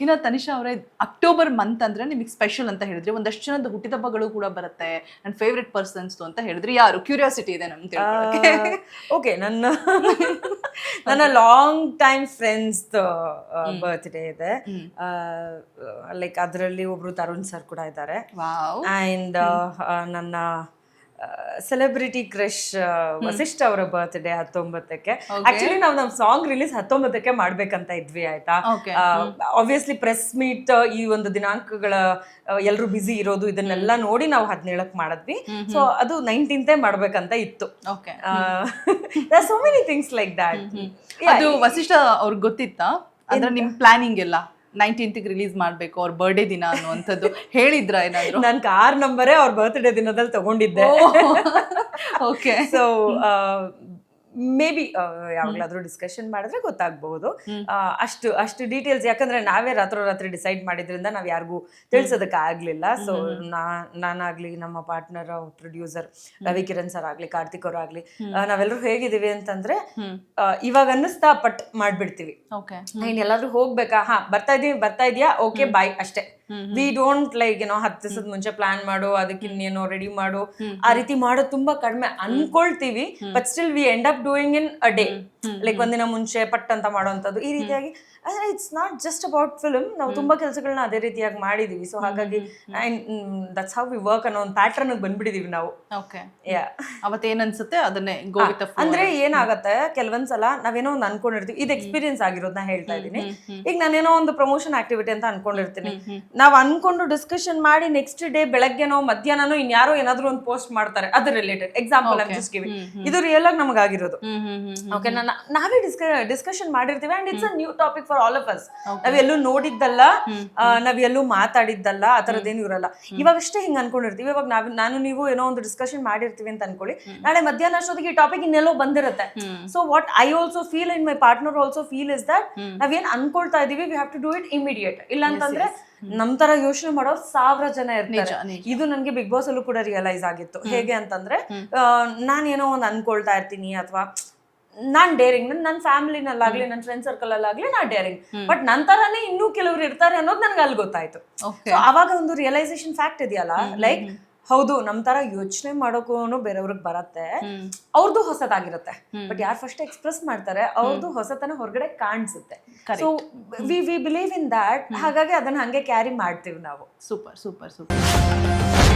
ಇನ್ನು ತನಿಷಾ ಅವರೇ October month ಅಂದ್ರೆ ನಿಮಗೆ ಸ್ಪೆಷಲ್ ಅಂತ ಹೇಳಿದ್ರಿ. ಒಂದಷ್ಟು ಜನದ ಹುಟ್ಟಿದಬ್ಬಗಳು ಕೂಡ ಬರುತ್ತೆ. ನನ್ನ ಫೇವ್ರೆಟ್ ಪರ್ಸನ್ಸ್ ಅಂತ ಹೇಳಿದ್ರಿ. ಯಾರು? ಕ್ಯೂರಿಯಾಸಿಟಿ ಇದೆ ನಮ್ಗೆ. ಓಕೆ ನನ್ನ ನನ್ನ ಲಾಂಗ್ ಟೈಮ್ ಫ್ರೆಂಡ್ಸ್ ಬರ್ತ್ಡೇ ಇದೆ. ಲೈಕ್ ಅದರಲ್ಲಿ ಒಬ್ರು ತರುಣ್ ಸರ್ ಕೂಡ ಇದ್ದಾರೆ. ಅಂಡ್ ನನ್ನ ಸೆಲೆಬ್ರಿಟಿ ಕ್ರಶ್ ವಸಿಷ್ಠ ಅವರ ಬರ್ತ್ಡೇ ಹತ್ತೊಂಬತ್ತಕ್ಕೆ. ಆಕ್ಚುಲಿ ನಾವು ನಮ್ಮ ಸಾಂಗ್ ರಿಲೀಸ್ ಹತ್ತೊಂಬತ್ತಕ್ಕೆ ಮಾಡ್ಬೇಕಂತ ಇದ್ವಿ ಆಯ್ತಾ. ಆಬ್ವಿಯಸ್ಲಿ ಪ್ರೆಸ್ ಮೀಟ್ ಈ ಒಂದು ದಿನಾಂಕಗಳ ಎಲ್ಲರೂ ಬ್ಯುಸಿ ಇರೋದು ಇದನ್ನೆಲ್ಲ ನೋಡಿ ನಾವು ಹದಿನೇಳಕ್ ಮಾಡಿದ್ವಿ. ಸೊ ಅದು ನೈನ್ಟೀನ್ತೆ ಮಾಡ್ಬೇಕಂತ ಇತ್ತು. So many things like that ಅದು ವಸಿಷ್ಠ ಅವ್ರಿಗೆ ಗೊತ್ತಿತ್ತಾ? ಅಂದ್ರೆ ನಿಮ್ ಪ್ಲಾನಿಂಗ್ ಎಲ್ಲ? ನೈನ್ಟೀನ್ತ್ ರಿಲೀಸ್ ಮಾಡ್ಬೇಕು ಅವ್ರ ಬರ್ಡೇ ದಿನ ಅನ್ನುವಂಥದ್ದು ಹೇಳಿದ್ರ ಏನಾದ್ರು? ನಾನು ಕಾರ್ ನಂಬರೇ ಅವ್ರ ಬರ್ತ್ಡೇ ದಿನದಲ್ಲಿ ತಗೊಂಡಿದ್ದೆ. ಓಕೆ ಸೊ ಮೇ ಬಿ ಯಾವಾಗಲಾದ್ರೂ ಡಿಸ್ಕಷನ್ ಮಾಡಿದ್ರೆ ಗೊತ್ತಾಗಬಹುದು. ಅಷ್ಟು ಅಷ್ಟು ಡೀಟೇಲ್ಸ್ ಯಾಕಂದ್ರೆ ನಾವೇ ರಾತ್ರೋರಾತ್ರಿ ಡಿಸೈಡ್ ಮಾಡಿದ್ರಿಂದ ನಾವ್ ಯಾರಿಗೂ ತಿಳಿಸೋದಕ್ಕೆ ಆಗ್ಲಿಲ್ಲ. ಸೊ ನಾ ನಾನಾಗ್ಲಿ ನಮ್ಮ partner producer Ravi Kiran sir ಆಗ್ಲಿ ಕಾರ್ತಿಕ್ ಅವ್ರ ಆಗ್ಲಿ ನಾವೆಲ್ಲರೂ ಹೇಗಿದೀವಿ ಅಂತಂದ್ರೆ ಇವಾಗ ಅನ್ನಿಸ್ತಾ ಪಟ್ ಮಾಡ್ಬಿಡ್ತೀವಿ. ನೀನ್ ಎಲ್ಲಾದ್ರೂ ಹೋಗ್ಬೇಕಾ? ಹಾ ಬರ್ತಾ ಇದೀವಿ ಬರ್ತಾ ಇದೀಯಾ? ಓಕೆ ಬಾಯ್ ಅಷ್ಟೇ. ವಿ ಡೋಂಟ್ ಲೈಕ್ ಏನೋ ಹತ್ತು ದಿವಸದ ಮುಂಚೆ ಪ್ಲಾನ್ ಮಾಡು ಅದಕ್ಕಿನ್ನೇನೋ ರೆಡಿ ಮಾಡು. ಆ ರೀತಿ ಮಾಡೋದು ತುಂಬಾ ಕಡಿಮೆ ಅನ್ಕೊಳ್ತೀವಿ but still we end up doing in a day like ಒಂದಿನ ಮುಂಚೆ ಪಟ್ ಅಂತ ಮಾಡುವಂಥದ್ದು. ಈ ರೀತಿಯಾಗಿ it's not just about film ನಾವು ತುಂಬಾ ಕೆಲಸಗಳನ್ನ ಅದೇ ರೀತಿಯಾಗಿ ಮಾಡಿದೀವಿ. ಸೊ ಹಾಗಾಗಿ ದಟ್ಸ್ ಹೌ ವಿ ವರ್ಕ್ ಅನ್ನೋ ಒಂದು ಪ್ಯಾಟರ್ನ್ ಬಂದ್ಬಿಟ್ಟಿದೀವಿ ನಾವು. ಓಕೆ ಯಾ ಅವತ್ತೇನ್ ಅನ್ಸುತ್ತೆ ಅದನ್ನೇ ಅಂದ್ರೆ ಏನಾಗತ್ತೆ ಕೆಲವೊಂದ್ಸಲ ನಾವೇನೋ ಒಂದು ಅನ್ಕೊಂಡಿರ್ತೀವಿ. ಇದು ಎಕ್ಸ್ಪೀರಿಯನ್ಸ್ ಆಗಿರೋದನ್ನ ಹೇಳ್ತಾ ಇದ್ದೀನಿ. ಈಗ ನಾನೇನೋ ಒಂದು ಪ್ರಮೋಷನ್ ಆಕ್ಟಿವಿಟಿ ಅಂತ ಅನ್ಕೊಂಡಿರ್ತೀನಿ. ನಾವ್ ಅನ್ಕೊಂಡು ಡಿಸ್ಕಷನ್ ಮಾಡಿ ನೆಕ್ಸ್ಟ್ ಡೇ ಬೆಳಗ್ಗೆನೋ ಮಧ್ಯಾಹ್ನನೋ ಇನ್ಯಾರೋ ಏನಾದ್ರು ಒಂದು ಪೋಸ್ಟ್ ಮಾಡ್ತಾರೆ. ಅದ್ರ related example I'm just giving ಇದು ರಿಯಲ್ ಆಗಿ ನಮ್ಗೆ ಆಗಿರೋದು ಓಕೆ ನಾವೇ ಡಿಸ್ಕಷನ್ ಮಾಡಿರ್ತೀವಿ and it's a new topic for all of us ನಾವೆಲ್ಲೂ ಎಲ್ಲೂ ನೋಡಿದ್ದಲ್ಲ ನಾವೆಲ್ಲೂ ನಾವ್ ಎಲ್ಲೂ ಮಾತಾಡಿದ್ದಲ್ಲ ಆ ಥರದ್ದೇನು ಇರಲ್ಲ. ಇವಾಗಷ್ಟೇ ಹಿಂಗ್ ಅನ್ಕೊಂಡಿರ್ತೀವಿ. ಇವಾಗ ನಾವ್ ನಾನು ನೀವು ಏನೋ ಒಂದು ಡಿಸ್ಕಷನ್ ಮಾಡಿರ್ತೀವಿ ಅಂತ ಅನ್ಕೊಳ್ಳಿ. ನಾಳೆ ಮಧ್ಯಾಹ್ನ ಅಷ್ಟೊತ್ತಿಗೆ ಈ ಟಾಪಿಕ್ ಇನ್ನೆಲ್ಲೋ ಬಂದಿರುತ್ತೆ. So what I also feel in my partner also feel is that ನಾವೇನ್ ಅನ್ಕೊಳ್ತಾ ಇದೀವಿ we have to do it immediate ಇಲ್ಲ ಅಂತಂದ್ರೆ ನಮ್ ತರ ಯೋಚನೆ ಮಾಡೋರು ಸಾವಿರ ಜನ ಇರ್ತಾರೆ. ಇದು ನನ್ಗೆ ಬಿಗ್ ಬಾಸ್ ಅಲ್ಲೂ ಕೂಡ ರಿಯಲೈಸ್ ಆಗಿತ್ತು. ಹೇಗೆ ಅಂತಂದ್ರೆ ನಾನು ಏನೋ ಒಂದ್ ಅನ್ಕೊಳ್ತಾ ಇರ್ತೀನಿ ಅಥವಾ ನಾನ್ ಡೇರಿಂಗ್ ನನ್ನ ಫ್ಯಾಮಿಲಿನಲ್ಲಾಗ್ಲಿ ನನ್ನ ಫ್ರೆಂಡ್ ಸರ್ಕಲ್ ಅಲ್ಲಾಗ್ಲಿ ನಾ ಡೇರಿಂಗ್ ಬಟ್ ನಂತರನೇ ಇನ್ನೂ ಕೆಲವ್ರು ಇರ್ತಾರೆ ಅನ್ನೋದು ನನ್ಗೆ ಅಲ್ಲಿ ಗೊತ್ತಾಯ್ತು. ಅವಾಗ ಒಂದು ರಿಯಲೈಸೇಷನ್ ಫ್ಯಾಕ್ಟ್ ಇದೆಯಲ್ಲ ಲೈಕ್ ಹೌದು ನಮ್ ತರ ಯೋಚನೆ ಮಾಡೋಕ್ಕೂ ಬೇರೆಯವ್ರಿಗೆ ಬರತ್ತೆ. ಅವ್ರದ್ದು ಹೊಸದಾಗಿರುತ್ತೆ. ಬಟ್ ಯಾರು ಫಸ್ಟ್ ಎಕ್ಸ್ಪ್ರೆಸ್ ಮಾಡ್ತಾರೆ ಅವ್ರದ್ದು ಹೊಸತನ ಹೊರಗಡೆ ಕಾಣಿಸುತ್ತೆ. So we we believe in that ಹಾಗಾಗಿ ಅದನ್ನ ಹಂಗೆ ಕ್ಯಾರಿ ಮಾಡ್ತೀವಿ ನಾವು. Super super super.